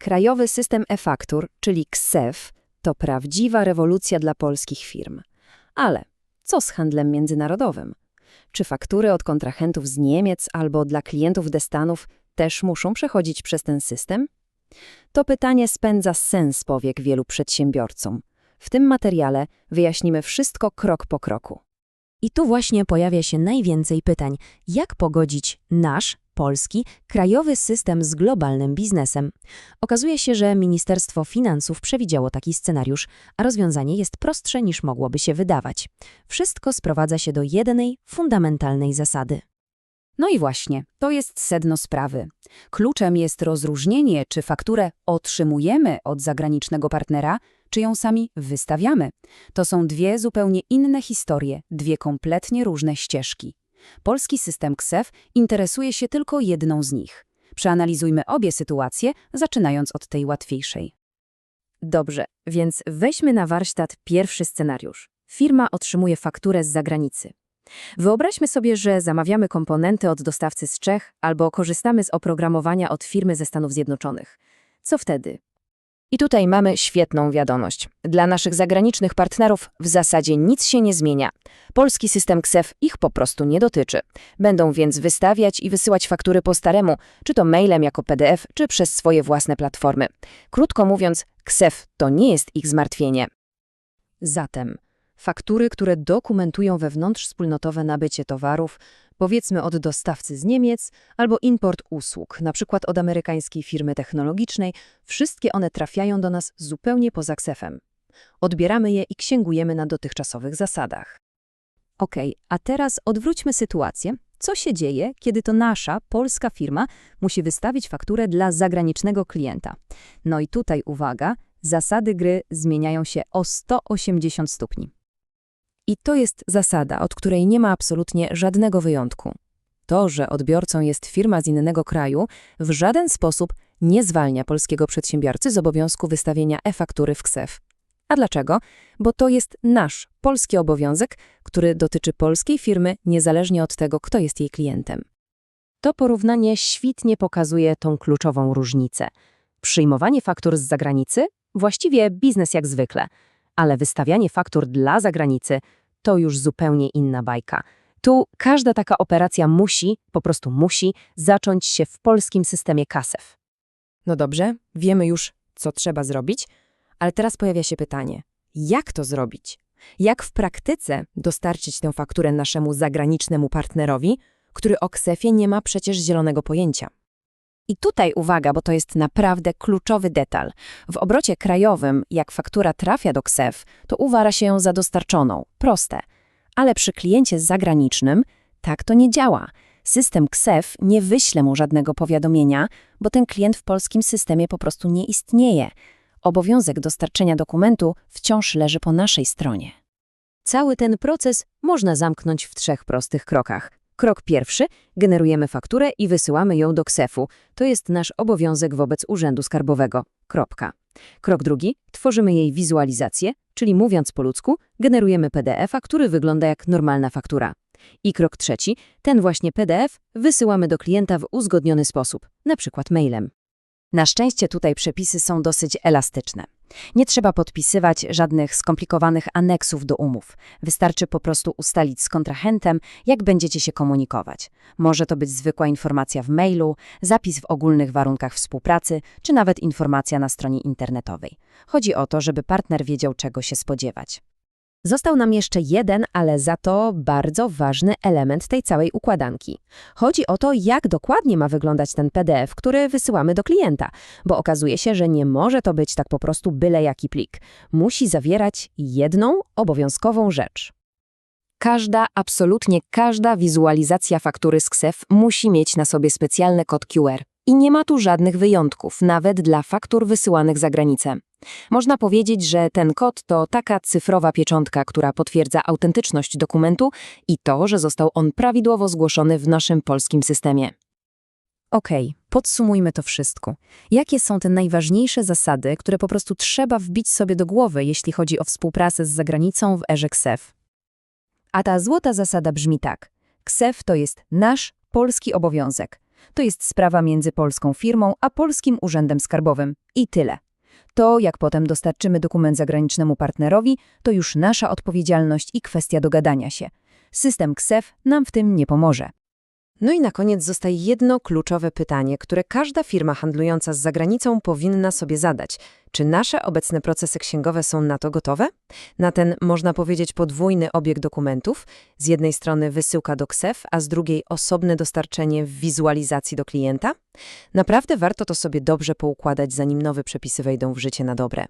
Krajowy System e-Faktur, czyli KSEF, to prawdziwa rewolucja dla polskich firm. Ale co z handlem międzynarodowym? Czy faktury od kontrahentów z Niemiec albo dla klientów de Stanów też muszą przechodzić przez ten system? To pytanie spędza sens powiek wielu przedsiębiorcom. W tym materiale wyjaśnimy wszystko krok po kroku. I tu właśnie pojawia się najwięcej pytań. Jak pogodzić nasz, polski, krajowy system z globalnym biznesem? Okazuje się, że Ministerstwo Finansów przewidziało taki scenariusz, a rozwiązanie jest prostsze niż mogłoby się wydawać. Wszystko sprowadza się do jednej, fundamentalnej zasady. No i właśnie, to jest sedno sprawy. Kluczem jest rozróżnienie, czy fakturę otrzymujemy od zagranicznego partnera, czy ją sami wystawiamy. To są dwie zupełnie inne historie, dwie kompletnie różne ścieżki. Polski system KSEF interesuje się tylko jedną z nich. Przeanalizujmy obie sytuacje, zaczynając od tej łatwiejszej. Dobrze, więc weźmy na warsztat pierwszy scenariusz. Firma otrzymuje fakturę z zagranicy. Wyobraźmy sobie, że zamawiamy komponenty od dostawcy z Czech albo korzystamy z oprogramowania od firmy ze Stanów Zjednoczonych. Co wtedy? I tutaj mamy świetną wiadomość. Dla naszych zagranicznych partnerów w zasadzie nic się nie zmienia. Polski system KSEF ich po prostu nie dotyczy. Będą więc wystawiać i wysyłać faktury po staremu, czy to mailem jako PDF, czy przez swoje własne platformy. Krótko mówiąc, KSEF to nie jest ich zmartwienie. Zatem faktury, które dokumentują wewnątrzwspólnotowe nabycie towarów, powiedzmy od dostawcy z Niemiec, albo import usług, na przykład od amerykańskiej firmy technologicznej, wszystkie one trafiają do nas zupełnie poza ksefem. Odbieramy je i księgujemy na dotychczasowych zasadach. Ok, a teraz odwróćmy sytuację. Co się dzieje, kiedy to nasza, polska firma musi wystawić fakturę dla zagranicznego klienta? No i tutaj uwaga, zasady gry zmieniają się o 180 stopni. I to jest zasada, od której nie ma absolutnie żadnego wyjątku. To, że odbiorcą jest firma z innego kraju, w żaden sposób nie zwalnia polskiego przedsiębiorcy z obowiązku wystawienia e-faktury w KSEF. A dlaczego? Bo to jest nasz polski obowiązek, który dotyczy polskiej firmy niezależnie od tego, kto jest jej klientem. To porównanie świetnie pokazuje tą kluczową różnicę. Przyjmowanie faktur z zagranicy? Właściwie biznes jak zwykle, ale wystawianie faktur dla zagranicy to już zupełnie inna bajka. Tu każda taka operacja musi, po prostu musi, zacząć się w polskim systemie KASEF. No dobrze, wiemy już, co trzeba zrobić, ale teraz pojawia się pytanie, jak to zrobić? Jak w praktyce dostarczyć tę fakturę naszemu zagranicznemu partnerowi, który o KSEFie nie ma przecież zielonego pojęcia? I tutaj uwaga, bo to jest naprawdę kluczowy detal. W obrocie krajowym, jak faktura trafia do KSEF, to uważa się ją za dostarczoną. Proste. Ale przy kliencie zagranicznym tak to nie działa. System KSEF nie wyśle mu żadnego powiadomienia, bo ten klient w polskim systemie po prostu nie istnieje. Obowiązek dostarczenia dokumentu wciąż leży po naszej stronie. Cały ten proces można zamknąć w trzech prostych krokach. Krok pierwszy – generujemy fakturę i wysyłamy ją do KSEF-u. To jest nasz obowiązek wobec Urzędu Skarbowego. Kropka. Krok drugi – tworzymy jej wizualizację, czyli mówiąc po ludzku, generujemy PDF-a, który wygląda jak normalna faktura. I krok trzeci – ten właśnie PDF wysyłamy do klienta w uzgodniony sposób, na przykład mailem. Na szczęście tutaj przepisy są dosyć elastyczne. Nie trzeba podpisywać żadnych skomplikowanych aneksów do umów. Wystarczy po prostu ustalić z kontrahentem, jak będziecie się komunikować. Może to być zwykła informacja w mailu, zapis w ogólnych warunkach współpracy, czy nawet informacja na stronie internetowej. Chodzi o to, żeby partner wiedział, czego się spodziewać. Został nam jeszcze jeden, ale za to bardzo ważny element tej całej układanki. Chodzi o to, jak dokładnie ma wyglądać ten PDF, który wysyłamy do klienta, bo okazuje się, że nie może to być tak po prostu byle jaki plik. Musi zawierać jedną obowiązkową rzecz. Każda, absolutnie każda wizualizacja faktury z KSEF musi mieć na sobie specjalny kod QR. I nie ma tu żadnych wyjątków, nawet dla faktur wysyłanych za granicę. Można powiedzieć, że ten kod to taka cyfrowa pieczątka, która potwierdza autentyczność dokumentu i to, że został on prawidłowo zgłoszony w naszym polskim systemie. Okej, okay, podsumujmy to wszystko. Jakie są te najważniejsze zasady, które po prostu trzeba wbić sobie do głowy, jeśli chodzi o współpracę z zagranicą w erze KSEF? A ta złota zasada brzmi tak. KSEF to jest nasz polski obowiązek. To jest sprawa między polską firmą a polskim urzędem skarbowym. I tyle. To, jak potem dostarczymy dokument zagranicznemu partnerowi, to już nasza odpowiedzialność i kwestia dogadania się. System KSEF nam w tym nie pomoże. No i na koniec zostaje jedno kluczowe pytanie, które każda firma handlująca z zagranicą powinna sobie zadać. Czy nasze obecne procesy księgowe są na to gotowe? Na ten, można powiedzieć, podwójny obieg dokumentów, z jednej strony wysyłka do KSEF, a z drugiej osobne dostarczenie w wizualizacji do klienta? Naprawdę warto to sobie dobrze poukładać, zanim nowe przepisy wejdą w życie na dobre.